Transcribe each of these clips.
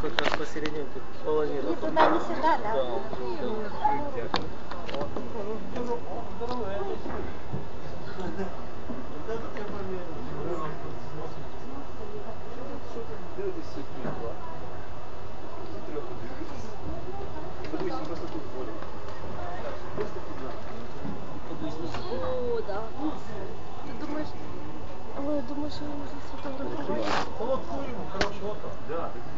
как раз посередине тут половина. Не туда, не сюда, да? О, да. Ты думаешь, думаешь, я можно сфотографировать? Я таких хруста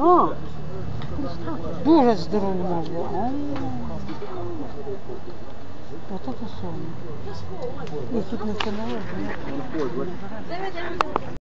А, дуже здоровий наш був. А, Вот это самое. И тут не встановили.